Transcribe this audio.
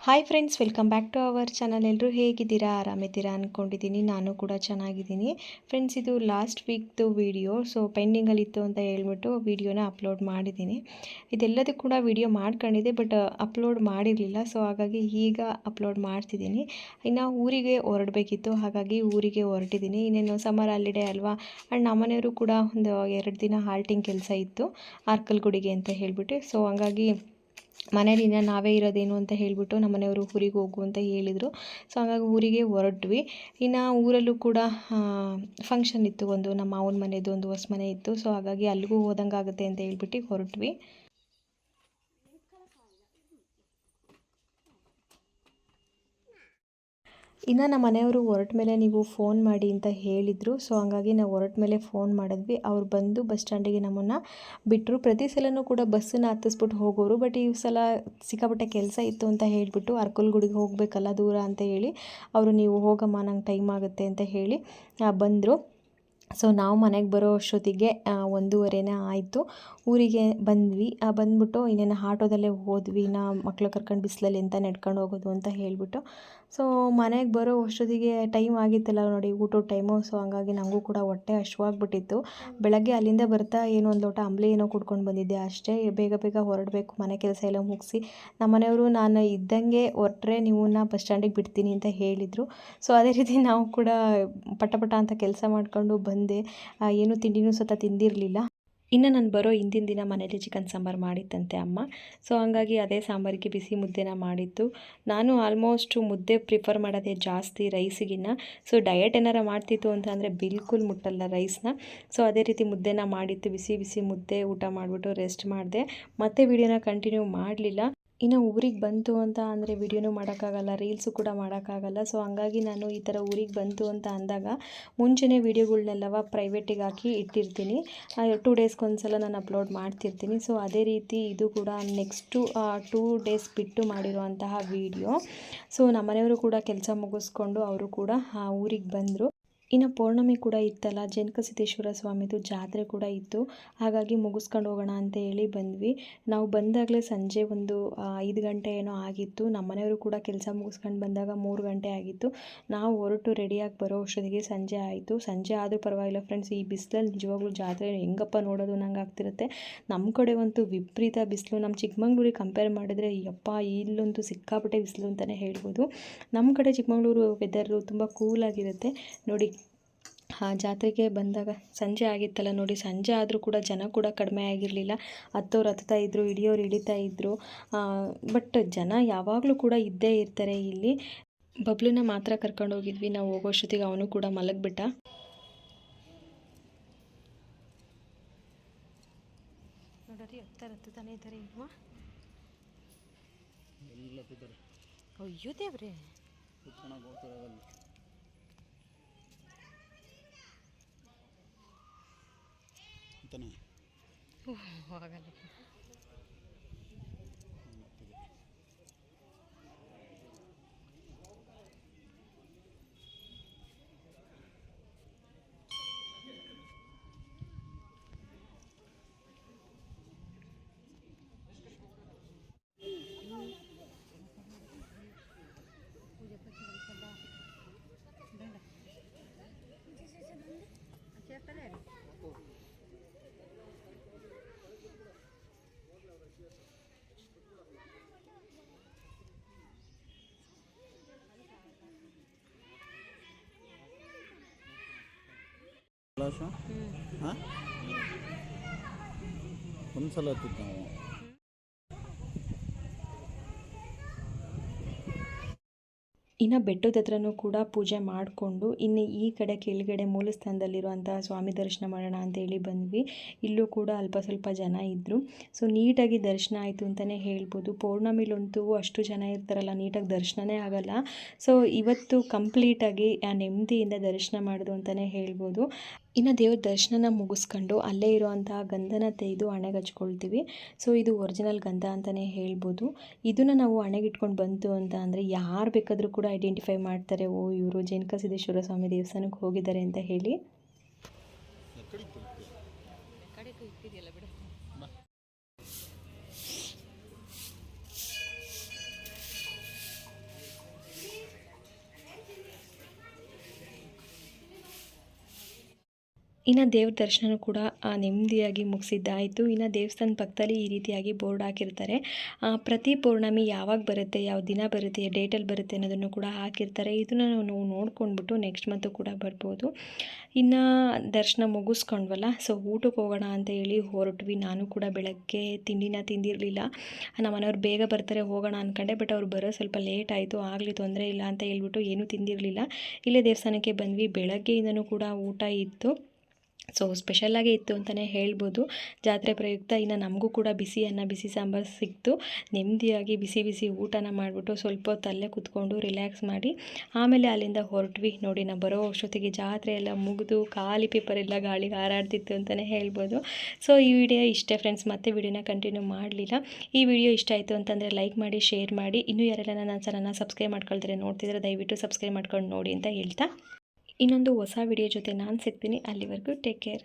Hi friends welcome back to our channel ಎಲ್ಲರೂ ಹೇಗಿದ್ದೀರಾ? ಆರಾಮಿದ್ದೀರಾ ಅಂದ್ಕೊಂಡಿದ್ದೀನಿ ನಾನು ಕೂಡ ಚೆನ್ನಾಗಿದ್ದೀನಿ. ಫ್ರೆಂಡ್ಸ್ ಇದು ಲಾಸ್ಟ್ ವೀಕ್ದು ವಿಡಿಯೋ ಸೊ ಪೆಂಡಿಂಗಲ್ಲಿತ್ತು ಅಂತ ಹೇಳ್ಬಿಟ್ಟು ವೀಡಿಯೋನ ಅಪ್ಲೋಡ್ ಮಾಡಿದ್ದೀನಿ. ಇದೆಲ್ಲದೂ ಕೂಡ ವೀಡಿಯೋ ಮಾಡ್ಕೊಂಡಿದ್ದೆ ಬಟ್ ಅಪ್ಲೋಡ್ ಮಾಡಿರಲಿಲ್ಲ ಸೊ ಹಾಗಾಗಿ ಈಗ ಅಪ್ಲೋಡ್ ಮಾಡ್ತಿದ್ದೀನಿ. ಇನ್ನು ಊರಿಗೆ ಹೊರಡಬೇಕಿತ್ತು, ಹಾಗಾಗಿ ಊರಿಗೆ ಹೊರಟಿದ್ದೀನಿ. ಇನ್ನೇನು ಸಮ್ಮರ್ ಹಾಲಿಡೇ ಅಲ್ವಾ? ಆ್ಯಂಡ್ ನಮ್ಮನೆಯವರು ಕೂಡ ಒಂದು ಎರಡು ದಿನ ಹಾಲ್ಟಿಂಗ್ ಕೆಲಸ ಇತ್ತು, ಆರ್ಕಲ್ಗುಡಿಗೆ ಅಂತ ಹೇಳಿಬಿಟ್ಟು. ಸೊ ಹಂಗಾಗಿ ಮನೇಲಿ ಇನ್ನು ನಾವೇ ಇರೋದೇನು ಅಂತ ಹೇಳಿಬಿಟ್ಟು ನಮ್ಮ ಮನೆಯವರು ಊರಿಗೆ ಹೋಗು ಅಂತ ಹೇಳಿದರು. ಸೊ ಹಾಗಾಗಿ ಊರಿಗೆ ಹೊರಟ್ವಿ. ಇನ್ನು ಊರಲ್ಲೂ ಕೂಡ ಫಂಕ್ಷನ್ ಇತ್ತು ಒಂದು. ನಮ್ಮ ಮಾವನ ಮನೆಯದು ಒಂದು ಹೊಸ ಮನೆ ಇತ್ತು. ಸೊ ಹಾಗಾಗಿ ಅಲ್ಲಿಗೂ ಹೋದಂಗೆ ಆಗುತ್ತೆ ಅಂತ ಹೇಳ್ಬಿಟ್ಟು ಹೊರಟ್ವಿ. ಇನ್ನು ನಮ್ಮ ಮನೆಯವರು ಹೊರಟ ಮೇಲೆ ನೀವು ಫೋನ್ ಮಾಡಿ ಅಂತ ಹೇಳಿದರು. ಸೊ ಹಂಗಾಗಿ ನಾವು ಹೊರಟ ಮೇಲೆ ಫೋನ್ ಮಾಡಿದ್ವಿ. ಅವ್ರು ಬಂದು ಬಸ್ ಸ್ಟ್ಯಾಂಡಿಗೆ ನಮ್ಮನ್ನು ಬಿಟ್ಟರು ಪ್ರತಿ ಸಲವೂ ಕೂಡ ಬಸ್ಸನ್ನು ಹತ್ತಿಸ್ಬಿಟ್ಟು ಹೋಗೋರು. ಬಟ್ ಈ ಸಲ ಸಿಕ್ಕಾಪಟ್ಟೆ ಕೆಲಸ ಇತ್ತು ಅಂತ ಹೇಳಿಬಿಟ್ಟು ಅರ್ಕಲ್ಗುಡಿಗೆ ಹೋಗಬೇಕಲ್ಲ ದೂರ ಅಂತ ಹೇಳಿ ಅವರು ನೀವು ಹೋಗಮ್ಮ, ನಂಗೆ ಟೈಮ್ ಆಗುತ್ತೆ ಅಂತ ಹೇಳಿ ಬಂದರು. ಸೊ ನಾವು ಮನೆಗೆ ಬರೋ ಅಷ್ಟೊತ್ತಿಗೆ ಒಂದೂವರೆನೇ ಆಯಿತು. ಊರಿಗೆ ಬಂದ್ವಿ. ಬಂದ್ಬಿಟ್ಟು ಇನ್ನೇನು ಆಟೋದಲ್ಲೇ ಹೋದ್ವಿ. ನಾ ಮಕ್ಕಳು ಕರ್ಕೊಂಡು ಬಿಸಿಲಲ್ಲಿ ಅಂತ ನಡ್ಕೊಂಡು ಹೋಗೋದು ಅಂತ ಹೇಳಿಬಿಟ್ಟು. ಸೊ ಮನೆಗೆ ಬರೋ ಅಷ್ಟೊತ್ತಿಗೆ ಟೈಮ್ ಆಗಿತ್ತಲ್ಲ ನೋಡಿ, ಊಟದ ಟೈಮು ಸೊ ಹಂಗಾಗಿ ನನಗೂ ಕೂಡ ಹೊಟ್ಟೆ ಹಶ್ವಾಗ್ಬಿಟ್ಟಿತ್ತು. ಬೆಳಗ್ಗೆ ಅಲ್ಲಿಂದ ಬರ್ತಾ ಏನೋ ಒಂದು ಲೋಟ ಅಂಬ್ಲಿ ಏನೋ ಕುಡ್ಕೊಂಡು ಬಂದಿದ್ದೆ ಅಷ್ಟೇ. ಬೇಗ ಬೇಗ ಹೊರಡಬೇಕು, ಮನೆ ಕೆಲಸ ಎಲ್ಲ ಮುಗಿಸಿ. ನಮ್ಮ ಮನೆಯವರು ನಾನು ಇದ್ದಂಗೆ ಹೊರಟ್ರೆ ನೀವನ್ನ ಬಸ್ ಸ್ಟ್ಯಾಂಡಿಗೆ ಬಿಡ್ತೀನಿ ಅಂತ ಹೇಳಿದರು. ಸೊ ಅದೇ ರೀತಿ ನಾವು ಕೂಡ ಪಟ ಪಟ ಅಂತ ಕೆಲಸ ಮಾಡಿಕೊಂಡು ಬಂದೆ. ಏನು ತಿಂಡಿನೂ ಸತ ತಿಂದಿರಲಿಲ್ಲ. ಇನ್ನು ನಾನು ಬರೋ ಹಿಂದಿನ ದಿನ ಮನೇಲಿ ಚಿಕನ್ ಸಾಂಬಾರು ಮಾಡಿತ್ತಂತೆ ಅಮ್ಮ. ಸೊ ಹಾಗಾಗಿ ಅದೇ ಸಾಂಬಾರಿಗೆ ಬಿಸಿ ಮುದ್ದೆನ ಮಾಡಿತ್ತು ನಾನು ಆಲ್ಮೋಸ್ಟು ಮುದ್ದೆ ಪ್ರಿಫರ್ ಮಾಡೋದೇ ಜಾಸ್ತಿ ರೈಸಿಗಿನ್ನ ಸೊ ಡಯಟ್ ಏನಾರ ಮಾಡ್ತಿತ್ತು ಅಂತ ಅಂದರೆ ಬಿಲ್ಕುಲ್ ಮುಟ್ಟಲ್ಲ ರೈಸ್ನ ಸೊ ಅದೇ ರೀತಿ ಮುದ್ದೆನ ಮಾಡಿತ್ತು. ಬಿಸಿ ಬಿಸಿ ಮುದ್ದೆ ಊಟ ಮಾಡಿಬಿಟ್ಟು ರೆಸ್ಟ್ ಮಾಡಿದೆ. ಮತ್ತೆ ವಿಡಿಯೋನ ಕಂಟಿನ್ಯೂ ಮಾಡಲಿಲ್ಲ. ಇನ್ನು ಊರಿಗೆ ಬಂತು ಅಂತ ಅಂದರೆ ವಿಡಿಯೋನೂ ಮಾಡೋಕ್ಕಾಗಲ್ಲ, ರೀಲ್ಸು ಕೂಡ ಮಾಡೋಕ್ಕಾಗಲ್ಲ. ಸೊ ಹಂಗಾಗಿ ನಾನು ಈ ಥರ ಊರಿಗೆ ಬಂತು ಅಂತ ಅಂದಾಗ ಮುಂಚೆನೇ ವೀಡಿಯೋಗಳ್ನೆಲ್ಲವ ಪ್ರೈವೇಟಿಗೆ ಹಾಕಿ ಇಟ್ಟಿರ್ತೀನಿ. ಟೂ ಡೇಸ್ಗೆ ಸಲ ನಾನು ಅಪ್ಲೋಡ್ ಮಾಡ್ತಿರ್ತೀನಿ. ಸೊ ಅದೇ ರೀತಿ ಇದು ಕೂಡ ನೆಕ್ಸ್ಟು ಟೂ ಡೇಸ್ ಬಿಟ್ಟು ಮಾಡಿರುವಂತಹ ವೀಡಿಯೋ ಸೊ ನಮ್ಮನೆಯವರು ಕೂಡ ಕೆಲಸ ಮುಗಿಸ್ಕೊಂಡು ಅವರು ಕೂಡ ಊರಿಗೆ ಬಂದರು. ಇನ್ನು ಪೌರ್ಣಮಿ ಕೂಡ ಇತ್ತಲ್ಲ, ಜನಕಸಿದ್ದೇಶ್ವರ ಸ್ವಾಮಿದು ಜಾತ್ರೆ ಕೂಡ ಇತ್ತು. ಹಾಗಾಗಿ ಮುಗಿಸ್ಕೊಂಡು ಹೋಗೋಣ ಅಂತ ಹೇಳಿ ಬಂದ್ವಿ. ನಾವು ಬಂದಾಗಲೇ ಸಂಜೆ ಒಂದು ಐದು ಗಂಟೆ ಏನೋ ಆಗಿತ್ತು. ನಮ್ಮ ಮನೆಯವರು ಕೂಡ ಕೆಲಸ ಮುಗಿಸ್ಕೊಂಡು ಬಂದಾಗ ಮೂರು ಗಂಟೆ ಆಗಿತ್ತು. ನಾವು ಹೊರಟು ರೆಡಿಯಾಗಿ ಬರೋ ಅಷ್ಟೊತ್ತಿಗೆ ಸಂಜೆ ಆಯಿತು. ಸಂಜೆ ಆದರೂ ಪರವಾಗಿಲ್ಲ ಫ್ರೆಂಡ್ಸ್ ಈ ಬಿಸಿಲಲ್ಲಿ ನಿಜವಾಗ್ಲೂ ಜಾತ್ರೆ ಹೆಂಗಪ್ಪ ನೋಡೋದು ನಂಗೆ ಆಗ್ತಿರುತ್ತೆ. ನಮ್ಮ ಕಡೆ ಒಂದು ವಿಪರೀತ ಬಿಸಿಲು. ನಮ್ಮ ಚಿಕ್ಕಮಂಗ್ಳೂರಿಗೆ ಕಂಪೇರ್ ಮಾಡಿದರೆ, ಯಪ್ಪ ಇಲ್ಲಂತೂ ಸಿಕ್ಕಾಪಟ್ಟೆ ಬಿಸಿಲು ಅಂತಲೇ ಹೇಳ್ಬೋದು. ನಮ್ಮ ಕಡೆ ಚಿಕ್ಕಮಂಗ್ಳೂರು ವೆದರು ತುಂಬ ಕೂಲಾಗಿರುತ್ತೆ ನೋಡಿ ಆ ಜಾತ್ರೆಗೆ ಬಂದಾಗ ಸಂಜೆ ಆಗಿತ್ತಲ್ಲ ನೋಡಿ ಸಂಜೆ ಆದರೂ ಕೂಡ ಜನ ಕೂಡ ಕಡಿಮೆ ಆಗಿರಲಿಲ್ಲ. ಹತ್ತೋರು ಹತ್ತಾ ಇದ್ದರು ಹಿಡಿಯೋರು ಹಿಡಿತಾ ಇದ್ದರು ಬಟ್ ಜನ ಯಾವಾಗಲೂ ಕೂಡ ಇದ್ದೇ ಇರ್ತಾರೆ. ಇಲ್ಲಿ ಬಬ್ಲುನ ಮಾತ್ರ ಕರ್ಕೊಂಡು ಹೋಗಿದ್ವಿ. ನಾವು ಹೋಗೋಷ್ಟೊತ್ತಿಗೆ ಅವನು ಕೂಡ ಮಲಗಿಬಿಟ್ಟ. ನೋಡ್ರಿ ಹತ್ತಾರ ಹತ್ತಾನೆ ಇದ್ದಾರೆ ಅಯ್ಯೋ ದೇವ್ರೆ. ఇతనే ಆಗಲ್ಲ ಹಾಂ? ಒಂದು ಸಲ ಹತ್ತಿತ್ತು ನಾವು. ಇನ್ನು ಬೆಟ್ಟದ ಹತ್ರನೂ ಕೂಡ ಪೂಜೆ ಮಾಡಿಕೊಂಡು ಇನ್ನು ಈ ಕಡೆ ಕೆಳಗಡೆ ಮೂಲಸ್ಥಾನದಲ್ಲಿರುವಂತಹ ಸ್ವಾಮಿ ದರ್ಶನ ಮಾಡೋಣ ಅಂತೇಳಿ ಬಂದ್ವಿ. ಇಲ್ಲೂ ಕೂಡ ಅಲ್ಪ ಸ್ವಲ್ಪ ಜನ ಇದ್ದರು ಸೊ ನೀಟಾಗಿ ದರ್ಶನ ಆಯಿತು ಅಂತಲೇ ಹೇಳ್ಬೋದು. ಪೌರ್ಣಮಿಲಂತೂ ಅಷ್ಟು ಜನ ಇರ್ತಾರಲ್ಲ, ನೀಟಾಗಿ ದರ್ಶನವೇ ಆಗಲ್ಲ. ಸೊ ಇವತ್ತು ಕಂಪ್ಲೀಟಾಗಿ ಆ ನೆಮ್ಮದಿಯಿಂದ ದರ್ಶನ ಮಾಡೋದು ಅಂತಲೇ ಹೇಳ್ಬೋದು. ಇನ್ನು ದೇವ್ರ ದರ್ಶನನ ಮುಗಿಸ್ಕೊಂಡು ಅಲ್ಲೇ ಇರುವಂತಹ ಗಂಧನ ತೆಗೆದು ಹಣೆಗೆ ಹಚ್ಕೊಳ್ತೀವಿ ಸೊ ಇದು ಒರಿಜಿನಲ್ ಗಂಧ ಅಂತಲೇ ಹೇಳ್ಬೋದು. ಇದನ್ನು ನಾವು ಹಣೆಗಿಟ್ಕೊಂಡು ಬಂತು ಅಂತ ಅಂದರೆ ಯಾರು ಬೇಕಾದರೂ ಕೂಡ ಐಡೆಂಟಿಫೈ ಮಾಡ್ತಾರೆ ಓ ಇವರು ಜೈನಕ ಸಿದ್ದೇಶ್ವರ ಸ್ವಾಮಿ ದೇವಸ್ಥಾನಕ್ಕೆ ಹೋಗಿದ್ದಾರೆ ಅಂತ ಹೇಳಿ. ಇನ್ನು ದೇವ್ರ ದರ್ಶನ ಕೂಡ ನೆಮ್ಮದಿಯಾಗಿ ಮುಗಿಸಿದ್ದಾಯಿತು. ಇನ್ನು ದೇವಸ್ಥಾನ ಪಕ್ಕದಲ್ಲಿ ಈ ರೀತಿಯಾಗಿ ಬೋರ್ಡ್ ಹಾಕಿರ್ತಾರೆ. ಪ್ರತಿ ಪೌರ್ಣಮಿ ಯಾವಾಗ ಬರುತ್ತೆ, ಯಾವ ದಿನ ಬರುತ್ತೆ, ಡೇಟಲ್ಲಿ ಬರುತ್ತೆ ಅನ್ನೋದನ್ನು ಕೂಡ ಹಾಕಿರ್ತಾರೆ. ಇದನ್ನು ನಾವು ನೋಡ್ಕೊಂಡ್ಬಿಟ್ಟು ನೆಕ್ಸ್ಟ್ ಮಂತು ಕೂಡ ಬರ್ಬೋದು. ಇನ್ನು ದರ್ಶನ ಮುಗಿಸ್ಕೊಂಡ್ವಲ್ಲ, ಸೊ ಊಟಕ್ಕೆ ಹೋಗೋಣ ಅಂತ ಹೇಳಿ ಹೊರಟ್ವಿ. ನಾನು ಕೂಡ ಬೆಳಗ್ಗೆ ತಿಂಡಿನ ತಿಂದಿರಲಿಲ್ಲ. ನಮ್ಮ ಮನೆಯವ್ರು ಬೇಗ ಬರ್ತಾರೆ, ಹೋಗೋಣ ಅಂದ್ಕೊಂಡೆ ಬಟ್ ಅವ್ರು ಬರೋ ಸ್ವಲ್ಪ ಲೇಟ್ ಆಯಿತು, ಆಗಲಿ ತೊಂದರೆ ಇಲ್ಲ ಅಂತ ಹೇಳ್ಬಿಟ್ಟು ಏನೂ ತಿಂದಿರಲಿಲ್ಲ. ಇಲ್ಲೇ ದೇವಸ್ಥಾನಕ್ಕೆ ಬಂದ್ವಿ. ಬೆಳಗ್ಗೆಯಿಂದನೂ ಕೂಡ ಊಟ ಇತ್ತು. ಸೊ ಸ್ಪೆಷಲಾಗೇ ಇತ್ತು ಅಂತಲೇ ಹೇಳ್ಬೋದು. ಜಾತ್ರೆ ಪ್ರಯುಕ್ತ ಇನ್ನು ನಮಗೂ ಕೂಡ ಬಿಸಿ ಅನ್ನ, ಬಿಸಿ ಸಾಂಬಾರು ಸಿಕ್ತು. ನೆಮ್ಮದಿಯಾಗಿ ಬಿಸಿ ಬಿಸಿ ಊಟನ ಮಾಡಿಬಿಟ್ಟು ಸ್ವಲ್ಪ ಹೊತ್ತು ಅಲ್ಲೇ ಕೂತ್ಕೊಂಡು ರಿಲ್ಯಾಕ್ಸ್ ಮಾಡಿ ಆಮೇಲೆ ಅಲ್ಲಿಂದ ಹೊರಟ್ವಿ. ನೋಡಿ ನಾವು ಬರೋ ಅಷ್ಟೊತ್ತಿಗೆ ಜಾತ್ರೆ ಎಲ್ಲ ಮುಗಿದು ಖಾಲಿ ಪೇಪರ್ ಎಲ್ಲ ಗಾಳಿಗೆ ಹಾರಾಡ್ತಿತ್ತು ಅಂತಲೇ ಹೇಳ್ಬೋದು. ಸೊ ಈ ವಿಡಿಯೋ ಇಷ್ಟೇ ಫ್ರೆಂಡ್ಸ್ ಮತ್ತೆ ವಿಡಿಯೋನ ಕಂಟಿನ್ಯೂ ಮಾಡಲಿಲ್ಲ. ಈ ವಿಡಿಯೋ ಇಷ್ಟ ಆಯಿತು ಅಂತಂದರೆ ಲೈಕ್ ಮಾಡಿ ಶೇರ್ ಮಾಡಿ. ಇನ್ನೂ ಯಾರೆಲ್ಲ ನನ್ನ ಚಾನಲ್ನ ಸಬ್ಸ್ಕ್ರೈಬ್ ಮಾಡ್ಕೊಳ್ತಾರೆ ನೋಡ್ತಿದ್ರೆ ದಯವಿಟ್ಟು ಸಬ್ಸ್ಕ್ರೈಬ್ ಮಾಡ್ಕೊಂಡು ನೋಡಿ ಅಂತ ಹೇಳ್ತಾ ಇನ್ನೊಂದು ಹೊಸ ವಿಡಿಯೋ ಜೊತೆ ನಾನು ಸಿಗ್ತೀನಿ. ಅಲ್ಲಿವರೆಗೂ ಟೇಕ್ ಕೇರ್